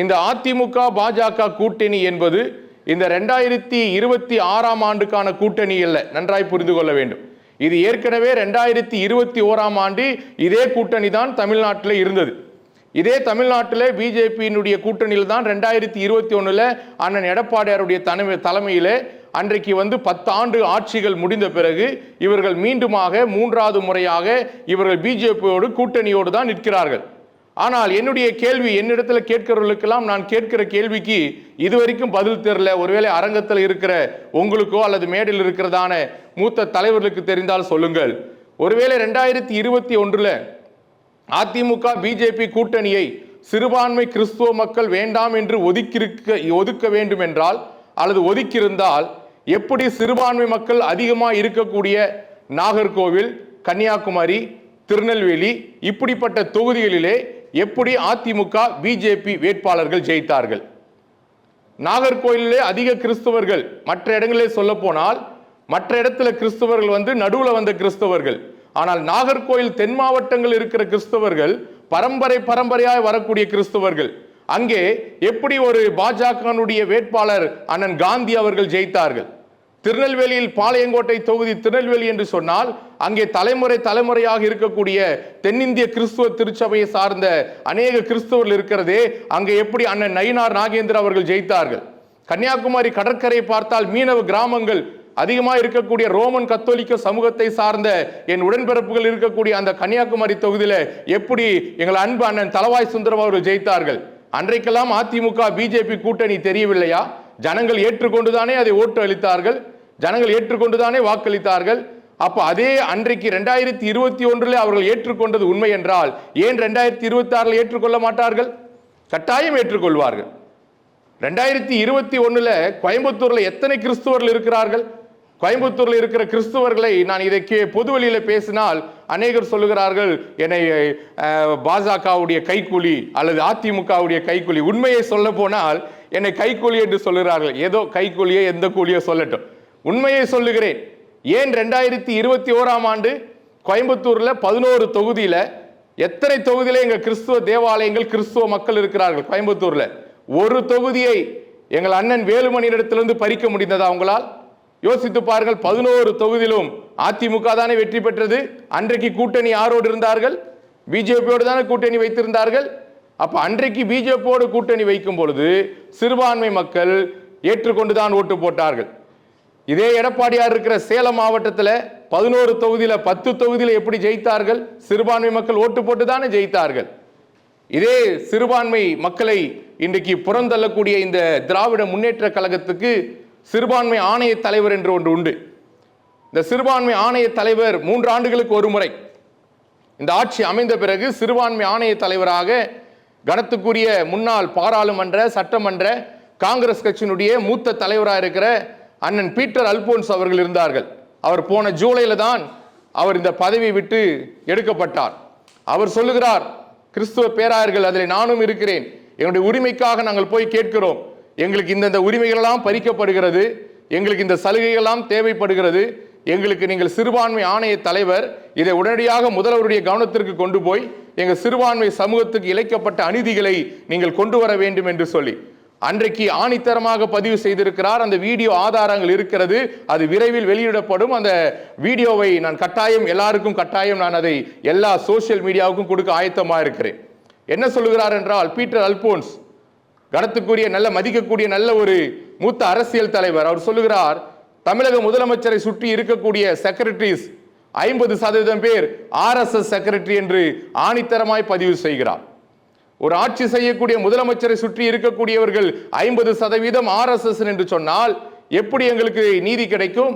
இந்த அதிமுக பாஜக கூட்டணி என்பது இந்த ரெண்டாயிரத்தி இருபத்தி ஆறாம் ஆண்டுக்கான கூட்டணி இல்லை நன்றாய் புரிந்து கொள்ள வேண்டும். இது ஏற்கனவே ரெண்டாயிரத்தி இருபத்தி ஓராம் ஆண்டு இதே கூட்டணி தான் தமிழ்நாட்டில் இருந்தது. இதே தமிழ்நாட்டில் பிஜேபியினுடைய கூட்டணியில் தான் ரெண்டாயிரத்தி இருபத்தி ஒன்றில் அண்ணன் எடப்பாடியாருடைய தலைமை தலைமையில் அன்றைக்கு வந்து பத்தாண்டு ஆட்சிகள் முடிந்த பிறகு இவர்கள் மீண்டுமாக மூன்றாவது முறையாக இவர்கள் பிஜேபியோடு கூட்டணியோடு தான் நிற்கிறார்கள். ஆனால் என்னுடைய கேள்வி என்னிடத்தில் கேட்கிறவர்களுக்கெல்லாம் நான் கேட்கிற கேள்விக்கு இதுவரைக்கும் பதில் தெரில ஒருவேளை அரங்கத்தில் இருக்கிற உங்களுக்கோ அல்லது மேடையில் இருக்கிறதான மூத்த தலைவர்களுக்கு தெரிந்தால் சொல்லுங்கள். ஒருவேளை ரெண்டாயிரத்தி இருபத்தி ஒன்றில் அதிமுக பிஜேபி கூட்டணியை சிறுபான்மை கிறிஸ்துவ மக்கள் வேண்டாம் என்று ஒதுக்கியிருக்க ஒதுக்க வேண்டும் என்றால் அல்லது ஒதுக்கியிருந்தால் எப்படி சிறுபான்மை மக்கள் அதிகமாக இருக்கக்கூடிய நாகர்கோவில் கன்னியாகுமரி திருநெல்வேலி இப்படிப்பட்ட தொகுதிகளிலே எப்படி அதிமுக பிஜேபி வேட்பாளர்கள் ஜெயித்தார்கள்? நாகர்கோயிலே அதிக கிறிஸ்தவர்கள். மற்ற இடங்களிலே சொல்ல போனால் மற்ற இடத்துல கிறிஸ்தவர்கள் வந்து நடுவில் வந்த கிறிஸ்தவர்கள். ஆனால் நாகர்கோயில் தென் மாவட்டங்கள் இருக்கிற கிறிஸ்தவர்கள் பரம்பரை பரம்பரையாய் வரக்கூடிய கிறிஸ்தவர்கள். அங்கே எப்படி ஒரு பாஜகனுடைய வேட்பாளர் அண்ணன் காந்தி அவர்கள் ஜெயித்தார்கள்? திருநெல்வேலியில் பாளையங்கோட்டை தொகுதி திருநெல்வேலி என்று சொன்னால் அங்கே தலைமுறை தலைமுறையாக இருக்கக்கூடிய தென்னிந்திய கிறிஸ்துவ திருச்சபையை சார்ந்த அநேக கிறிஸ்துவர்கள் இருக்கிறதே அங்கே எப்படி அண்ணன் நயினார் நாகேந்திர அவர்கள் ஜெயித்தார்கள்? கன்னியாகுமரி கடற்கரையை பார்த்தால் மீனவ கிராமங்கள் அதிகமாக இருக்கக்கூடிய ரோமன் கத்தோலிக்க சமூகத்தை சார்ந்த என் உடன்பிறப்புகள் இருக்கக்கூடிய அந்த கன்னியாகுமரி தொகுதியில் எப்படி எங்கள் அன்பு அண்ணன் தலவாய் சுந்தரம் அவர்கள் ஜெயித்தார்கள்? அன்றைக்கெல்லாம் அதிமுக பிஜேபி கூட்டணி தெரியவில்லையா? ஜனங்கள் ஏற்றுக்கொண்டுதானே அதை ஓட்டு அளித்தார்கள்? ஜனங்கள் ஏற்றுக்கொண்டுதானே வாக்களித்தார்கள். அப்போ அதே அன்றைக்கு ரெண்டாயிரத்தி இருபத்தி ஒன்றில் அவர்கள் ஏற்றுக்கொண்டது உண்மை என்றால் ஏன் ரெண்டாயிரத்தி இருபத்தி ஆறில் ஏற்றுக்கொள்ள மாட்டார்கள்? கட்டாயம் ஏற்றுக்கொள்வார்கள். ரெண்டாயிரத்தி இருபத்தி ஒன்றில் கோயம்புத்தூரில் எத்தனை கிறிஸ்துவர்கள் இருக்கிறார்கள்? கோயம்புத்தூரில் இருக்கிற கிறிஸ்துவர்களை நான் இதை கே- பொதுவெளியில் பேசினால் அநேகர் சொல்லுகிறார்கள் என்னை பாஜகவுடைய கைக்கூலி அல்லது அதிமுகவுடைய கைக்கூலி. உண்மையை சொல்ல போனால் என்னை கைக்கூலி என்று சொல்லுகிறார்கள். ஏதோ கைக்கூலியோ எந்த கூலியோ சொல்லட்டும். உண்மையை சொல்லுகிறேன். ஏன் ரெண்டாயிரத்தி இருபத்தி ஓராம் ஆண்டு கோயம்புத்தூரில் பதினோரு தொகுதியில் எத்தனை தொகுதியில் எங்கள் கிறிஸ்துவ தேவாலயங்கள் கிறிஸ்துவ மக்கள் இருக்கிறார்கள் கோயம்புத்தூரில்? ஒரு தொகுதியை எங்கள் அண்ணன் வேலுமணியிடத்திலிருந்து பறிக்க முடிந்ததா உங்களால்? யோசித்து பாருங்கள் பதினோரு தொகுதியிலும் அதிமுக தானே வெற்றி பெற்றது. அன்றைக்கு கூட்டணி யாரோடு இருந்தார்கள்? பிஜேபியோடு தானே கூட்டணி வைத்திருந்தார்கள். அப்போ அன்றைக்கு பிஜேபியோடு கூட்டணி வைக்கும் பொழுது சிறுபான்மை மக்கள் ஏற்றுக்கொண்டு தான் ஓட்டு போட்டார்கள். இதே எடப்பாடியார் இருக்கிற சேலம் மாவட்டத்தில் பதினோரு தொகுதியில் பத்து தொகுதியில் எப்படி ஜெயித்தார்கள்? சிறுபான்மை மக்கள் ஓட்டு போட்டு தானே ஜெயித்தார்கள். இதே சிறுபான்மை மக்களை இன்றைக்கு புறந்தள்ளக்கூடிய இந்த திராவிட முன்னேற்ற கழகத்துக்கு சிறுபான்மை ஆணைய தலைவர் என்று ஒன்று உண்டு. இந்த சிறுபான்மை ஆணைய தலைவர் மூன்று ஆண்டுகளுக்கு ஒரு முறை. இந்த ஆட்சி அமைந்த பிறகு சிறுபான்மை ஆணைய தலைவராக கனத்துக்குரிய முன்னாள் பாராளுமன்ற சட்டமன்ற காங்கிரஸ் கட்சியினுடைய மூத்த தலைவராக இருக்கிற அண்ணன் பீட்டர் அல்போன்ஸ் அவர்கள் இருந்தார்கள். அவர் போன ஜூலையில் தான் அவர் இந்த பதவியை விட்டு எடுக்கப்பட்டார். அவர் சொல்லுகிறார் கிறிஸ்துவ பேராயர்கள் அதில் நானும் இருக்கிறேன். எங்களுடைய உரிமைக்காக நாங்கள் போய் கேட்கிறோம். எங்களுக்கு இந்தந்த உரிமைகளெல்லாம் பறிக்கப்படுகிறது. எங்களுக்கு இந்த சலுகைகள்லாம் தேவைப்படுகிறது. எங்களுக்கு நீங்கள் சிறுபான்மை ஆணைய தலைவர் இதை உடனடியாக முதல்வருடைய கவனத்திற்கு கொண்டு போய் எங்கள் சிறுபான்மை சமூகத்துக்கு இழைக்கப்பட்ட அநீதிகளை நீங்கள் கொண்டு வர வேண்டும் என்று சொல்லி. அன்றைக்கு ஆணித்தரமாக பதிவு செய்திருக்கிறார். அந்த வீடியோ ஆதாரங்கள் இருக்கிறது. அது விரைவில் வெளியிடப்படும். அந்த வீடியோவை நான் கட்டாயம் எல்லாருக்கும் கட்டாயம் நான் அதை எல்லா சோஷியல் மீடியாவுக்கும் கொடுக்க ஆயத்தமாக இருக்கிறேன் என்ன சொல்லுகிறார் என்றால் பீட்டர் அல்போன்ஸ் கனத்துக்குரிய நல்ல மதிக்கக்கூடிய நல்ல ஒரு மூத்த அரசியல் தலைவர். அவர் சொல்லுகிறார் தமிழக முதலமைச்சரை சுற்றி இருக்கக்கூடிய செக்ரட்டரிஸ் ஐம்பது சதவீதம் பேர் ஆர்எஸ்எஸ் செக்ரட்டரி என்று ஆணித்தரமாய் பதிவு செய்கிறார். ஒரு ஆட்சி செய்யக்கூடிய முதலமைச்சரை சுற்றி இருக்கக்கூடியவர்கள் ஐம்பது சதவீதம் ஆர்எஸ்எஸ் என்று சொன்னால் எப்படி எங்களுக்கு நீதி கிடைக்கும்?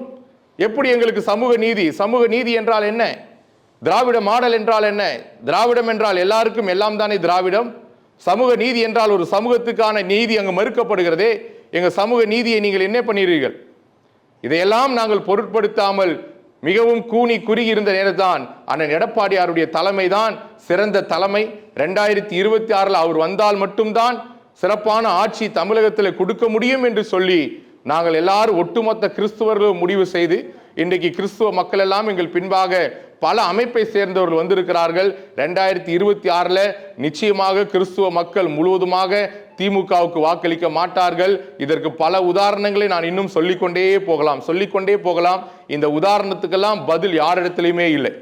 எப்படி எங்களுக்கு சமூக நீதி? சமூக நீதி என்றால் என்ன? திராவிட மாடல் என்றால் என்ன? திராவிடம் என்றால் எல்லாருக்கும் எல்லாம் தானே திராவிடம். சமூக நீதி என்றால் ஒரு சமூகத்துக்கான நீதி அங்கு மறுக்கப்படுகிறதே. எங்கள் சமூக நீதியை நீங்கள் என்ன பண்ணுகிறீர்கள் இதையெல்லாம் நாங்கள் பொருட்படுத்தாமல் மிகவும் கூனி குறுகி இருந்த நேரத்தான் அண்ணன் எடப்பாடியாருடைய தலைமை தான் சிறந்த தலைமை. ரெண்டாயிரத்தி இருபத்தி ஆறில் அவர் வந்தால் மட்டும்தான் சிறப்பான ஆட்சி தமிழகத்தில் கொடுக்க முடியும் என்று சொல்லி நாங்கள் எல்லாரும் ஒட்டுமொத்த கிறிஸ்துவர்கள் முடிவு செய்து இன்றைக்கு கிறிஸ்துவ மக்கள் எல்லாம் எங்கள் பின்பாக பல அமைப்பை சேர்ந்தவர்கள் வந்திருக்கிறார்கள். ரெண்டாயிரத்தி இருபத்தி ஆறில் நிச்சயமாக கிறிஸ்துவ மக்கள் முழுவதுமாக திமுகவுக்கு வாக்களிக்க மாட்டார்கள். இதற்கு பல உதாரணங்களை நான் இன்னும் சொல்லிக்கொண்டே போகலாம் சொல்லிக்கொண்டே போகலாம். இந்த உதாரணத்துக்கெல்லாம் பதில் யாரிடத்திலையுமே இல்லை.